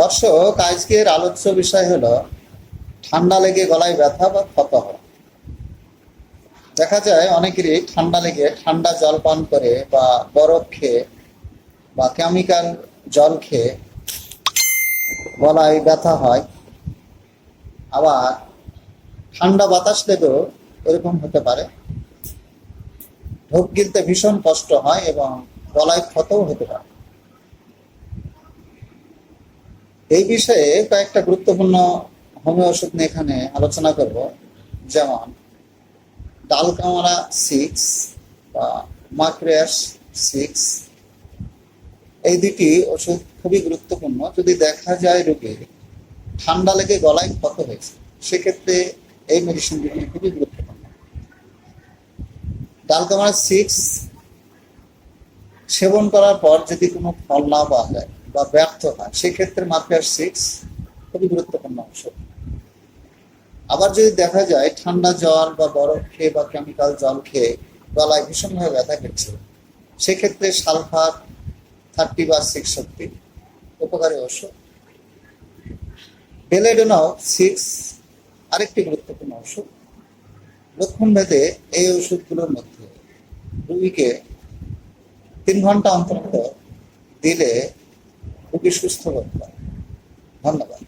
দর্শক, আজকের আলোচ্য বিষয় হলো ঠান্ডা লেগে গলায় ব্যথা বা ক্ষত হওয়া। দেখা যায় অনেকেরই ঠান্ডা লেগে ঠান্ডা জল পান করে বা বরফ খেয়ে বা কেমিক্যাল জল খেয়ে গলায় ব্যথা হয়। আবার ঠান্ডা বাতাস লেগেও এরকম হতে পারে। ঢোক গিলতে ভীষণ কষ্ট হয় এবং গলায় ক্ষতও হতে পারে। এই বিষয়ে কয়েকটা গুরুত্বপূর্ণ হোমিও ওষুধ নিয়ে এখানে আলোচনা করব। যেমন ডালকামারা সিক্স বা মাক্রিয়াস সিক্স এই দুটি ওষুধ খুবই গুরুত্বপূর্ণ। যদি দেখা যায় রোগীর ঠান্ডা লেগে গলায় ক্ষত হয়েছে, সেক্ষেত্রে এই মেডিসিন দুটি খুবই গুরুত্বপূর্ণ। ডালকামারা সিক্স সেবন করার পর যদি কোনো ফল না পাওয়া যায় বা ব্যর্থ হয় সেক্ষেত্রে মাফিয়ার সিক্স খুবই গুরুত্বপূর্ণ ওষুধ আবার যদি দেখা যায় ঠান্ডা জল বা বরফ খেয়ে বা কেমিক্যাল জল খেয়ে গলায় ভীষণভাবে ব্যথা করছে, সেক্ষেত্রে সালফার থার্টি বা সিক্স শক্তি উপকারী ওষুধ বেলেডোনাও সিক্স আরেকটি গুরুত্বপূর্ণ ওষুধ লক্ষণ ভেদে এই ওষুধগুলোর মধ্যে রুগীকে তিন ঘণ্টা অন্তর অন্তর দিলে রুগী সুস্থ করতে করে ধন্যবাদ।